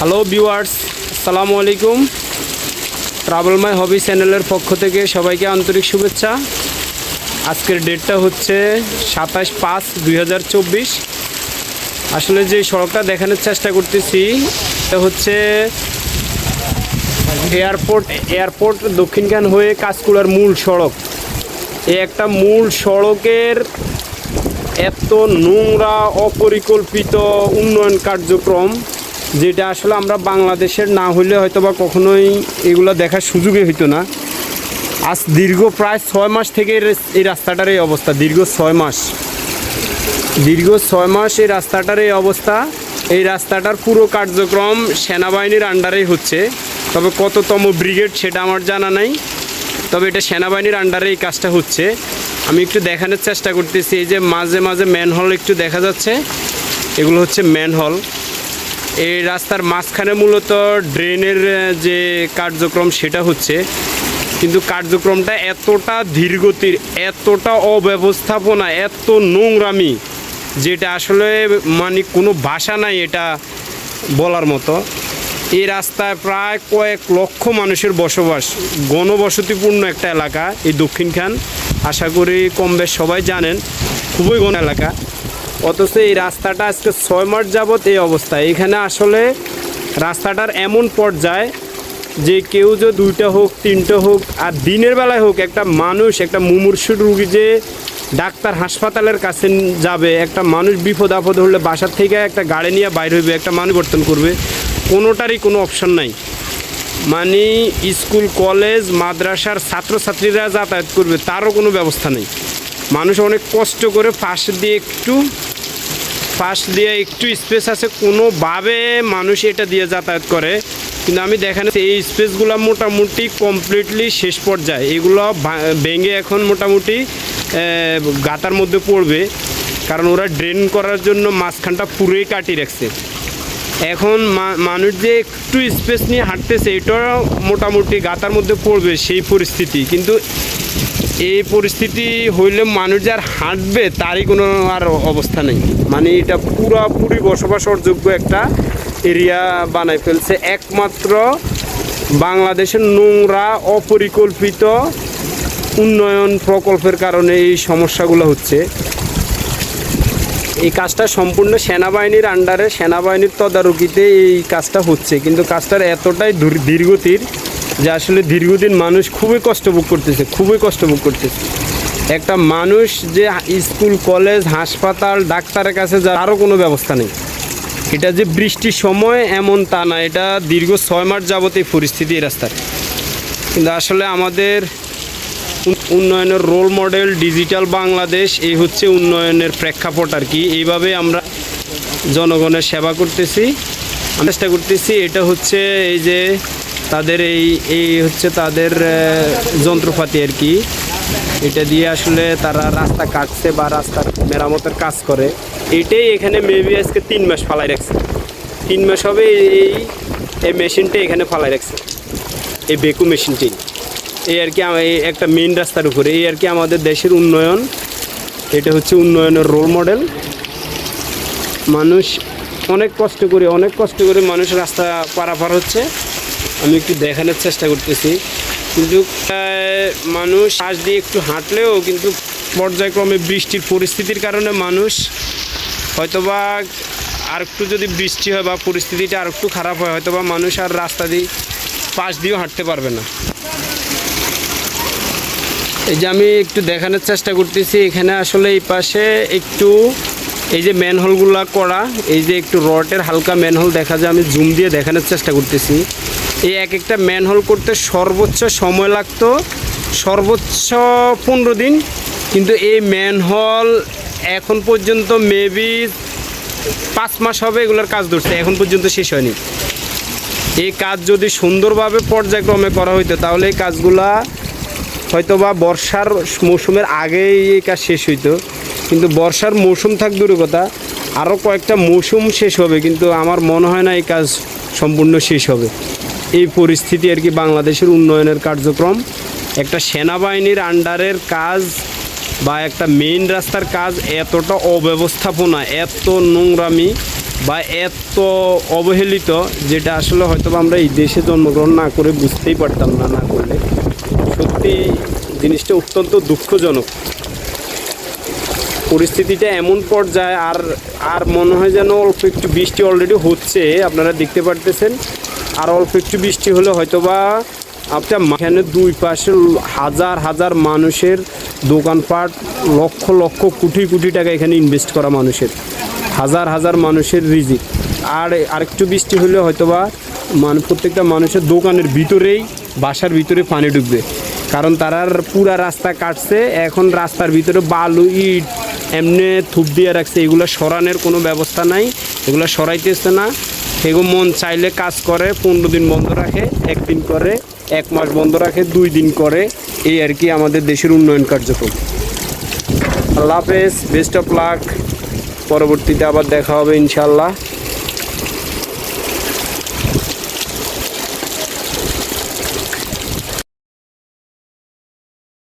Hello viewers আসসালামু আলাইকুম travel মাই হবি চ্যানেলের পক্ষ থেকে সবাইকে আন্তরিক শুভেচ্ছা। আজকের ডেটটা হচ্ছে সাতাশ পাঁচ দুই আসলে যে সড়কটা দেখানোর চেষ্টা করতেছি, এটা হচ্ছে এয়ারপোর্ট এয়ারপোর্ট দক্ষিণখান হয়ে কাঁচকুড়ার মূল সড়ক। এ একটা মূল সড়কের এত নোংরা, অপরিকল্পিত উন্নয়ন কার্যক্রম। যেটা আসলে আমরা বাংলাদেশের না হইলে হয়তো বা কখনোই এগুলো দেখার সুযোগই হইতো না। আজ দীর্ঘ প্রায় ছয় মাস থেকে এই রাস্তাটার এই অবস্থা, দীর্ঘ ছয় মাস। দীর্ঘ ছয় মাস এই রাস্তাটার এই অবস্থা, এই রাস্তাটার পুরো কার্যক্রম সেনাবাহিনীর আন্ডারেই হচ্ছে। তবে কততম ব্রিগেড সেটা আমার জানা নাই, তবে এটা সেনাবাহিনীর আন্ডারে এই কাজটা হচ্ছে। আমি একটু দেখানোর চেষ্টা করতেছি, এই যে মাঝে মাঝে ম্যানহল একটু দেখা যাচ্ছে, এগুলো হচ্ছে ম্যানহল। এই রাস্তার মাঝখানে মূলত ড্রেনের যে কার্যক্রম সেটা হচ্ছে। কিন্তু কার্যক্রমটা এতটা ধীরগতির, এতটা অব্যবস্থাপনা, এত নোংরামি, যেটা আসলে মানে কোনো ভাষা নাই এটা বলার মতো। এই রাস্তায় প্রায় কয়েক লক্ষ মানুষের বসবাস, গণবসতিপূর্ণ একটা এলাকা এই দক্ষিণখান আশা করি কম বেশ সবাই জানেন, খুবই গণ এলাকা। অথচ এই রাস্তাটা আজকে ছয় মাস যাবত এই অবস্থায় এখানে আসলে রাস্তাটার এমন পর্যায়ে যে কেউ যে দুইটা হোক, তিনটা হোক, আর দিনের বেলায় হোক, একটা মানুষ, একটা মুমূর্ষু রুগী যে ডাক্তার হাসপাতালের কাছে যাবে, একটা মানুষ বিপদ আপদ হলে বাসার থেকে একটা গাড়ি নিয়ে বাইর হইবে, একটা মানুষ বর্তন করবে, কোনোটারই কোনো অপশন নাই। মানে স্কুল, কলেজ, মাদ্রাসার ছাত্রছাত্রীরা যাতায়াত করবে, তারও কোনো ব্যবস্থা নেই। মানুষ অনেক কষ্ট করে পাশ দিয়ে একটু পাশ দিয়ে একটু স্পেস আছে, কোনোভাবে মানুষ এটা দিয়ে যাতায়াত করে। কিন্তু আমি দেখানো এই স্পেসগুলো মোটামুটি কমপ্লিটলি শেষ পর্যায়ে। এগুলো ভেঙে এখন মোটামুটি গাতার মধ্যে পড়বে। কারণ ওরা ড্রেন করার জন্য মাঝখানটা পুরোই কাটিয়ে রাখছে। এখন মানুষ যে একটু স্পেস নিয়ে হাঁটতেছে, এটাও মোটামুটি গাতার মধ্যে পড়বে সেই পরিস্থিতি। কিন্তু এই পরিস্থিতি হইলে মানুষ যার হাঁটবে তারই কোনো আর অবস্থা নেই। মানে এটা পুরোপুরি বসবাসের যোগ্য একটা এরিয়া বানাই ফেলছে। একমাত্র বাংলাদেশের নোংরা, অপরিকল্পিত উন্নয়ন প্রকল্পের কারণে এই সমস্যাগুলো হচ্ছে। এই কাজটা সম্পূর্ণ সেনাবাহিনীর আন্ডারে সেনাবাহিনীর তদারকিতে এই কাজটা হচ্ছে। কিন্তু কাজটার এতটাই দূর- দীর্ঘতির যে আসলে দীর্ঘদিন মানুষ খুবই কষ্ট ভোগ করতেছে, খুবই কষ্ট ভোগ করতেছে। একটা মানুষ যে স্কুল, কলেজ, হাসপাতাল, ডাক্তারের কাছে যা তারও কোনো ব্যবস্থা নেই। এটা যে বৃষ্টির সময় এমন তা না, এটা দীর্ঘ ছয় মাস যাবত এই পরিস্থিতি, এই রাস্তার। কিন্তু আসলে আমাদের উন্নয়নের রোল মডেল ডিজিটাল বাংলাদেশ, এই হচ্ছে উন্নয়নের প্রেক্ষাপট আর কি। এইভাবে আমরা জনগণের সেবা করতেছি। চেষ্টা করতেছি, এটা হচ্ছে এই যে তাদের এই এই হচ্ছে তাদের যন্ত্রপাতি আর কি। এটা দিয়ে আসলে তারা রাস্তা কাটছে বা রাস্তার মেরামতের কাজ করে। এটাই এখানে মেবি আজকে তিন মাস ফালাই রাখছে। তিন মাস হবে এই এই মেশিনটা এখানে ফালাই রাখছে। এই বেকু মেশিনটি। এই আর কি একটা মেন রাস্তার উপরে। এই আর কি আমাদের দেশের উন্নয়ন। এটা হচ্ছে উন্নয়নের রোল মডেল মানুষ অনেক কষ্ট করে, অনেক কষ্ট করে মানুষ রাস্তা পারাপার হচ্ছে। আমি একটু দেখানোর চেষ্টা করতেছি। কিন্তু মানুষ শ্বাস দিয়ে একটু হাঁটলেও কিন্তু পর্যায়ক্রমে বৃষ্টির পরিস্থিতির কারণে মানুষ হয়তোবা আর একটু যদি বৃষ্টি হয় বা পরিস্থিতিটা আর একটু খারাপ হয়, হয়তোবা মানুষ আর রাস্তা দিয়ে পাশ দিয়েও হাঁটতে পারবে না। এই যে আমি একটু দেখানোর চেষ্টা করতেছি, এখানে আসলে এই পাশে একটু এই যে ম্যানহোলগুলো করা, এই যে একটু রডের হালকা ম্যানহোল দেখা যায়, আমি জুম দিয়ে দেখানোর চেষ্টা করতেছি। এই এক একটা ম্যানহোল করতে সর্বোচ্চ সময় লাগতো, সর্বোচ্চ পনেরো দিন। কিন্তু এই ম্যানহোল এখন পর্যন্ত মেবি পাঁচ মাস হবে এগুলোর কাজ ধরছে, এখন পর্যন্ত শেষ হয়নি। এই কাজ যদি সুন্দরভাবে পর্যায়ক্রমে করা হইতো, তাহলে এই কাজগুলা হয়তো বা বর্ষার মৌসুমের আগেই এই কাজ শেষ হইতো। কিন্তু বর্ষার মৌসুম থাক দূরের কথা আরও কয়েকটা মৌসুম শেষ হবে, কিন্তু আমার মনে হয় না এই কাজ সম্পূর্ণ শেষ হবে। এই পরিস্থিতি আর কি বাংলাদেশের উন্নয়নের কার্যক্রম। একটা সেনাবাহিনীর আন্ডারের কাজ বা একটা মেইন রাস্তার কাজ এতটা অব্যবস্থাপনা, এত নোংরামি বা এত অবহেলিত যেটা আসলে হয়তো আমরা এই দেশে জন্মগ্রহণ না করে বুঝতেই পারতাম না না করলে। সত্যি জিনিসটা অত্যন্ত দুঃখজনক। পরিস্থিতিটা এমন পর্যায়ে আর আর মনে হয় যেন অল্প একটু বৃষ্টি অলরেডি হচ্ছে, আপনারা দেখতে পারতেছেন। আর অল্প একটু বৃষ্টি হলে হয়তোবা আপনার এখানে দুই পাশে হাজার হাজার মানুষের দোকানপাট, লক্ষ লক্ষ, কোটি কোটি টাকা এখানে ইনভেস্ট করা মানুষের। হাজার হাজার মানুষের রিজিক। আর আরেকটু বৃষ্টি হলে হয়তোবা মানে প্রত্যেকটা মানুষের দোকানের ভিতরেই, বাসার ভিতরে পানি ঢুকবে। কারণ তারার পুরা রাস্তা কাটছে, এখন রাস্তার ভিতরে বালু, ইট, এমনি থুপ দিয়ে রাখছে। এগুলো সরানোর কোনো ব্যবস্থা নাই, এগুলো সরাইতেছে না। সেগুলো মন চাইলে কাজ করে, পনেরো দিন বন্ধ রাখে, একদিন করে, এক মাস বন্ধ রাখে, দুই দিন করে। এই আর কি আমাদের দেশের উন্নয়ন কার্যক্রম। আল্লাহ হাফেজ বেস্ট অফ লাক পরবর্তীতে আবার দেখা হবে ইনশাল্লাহ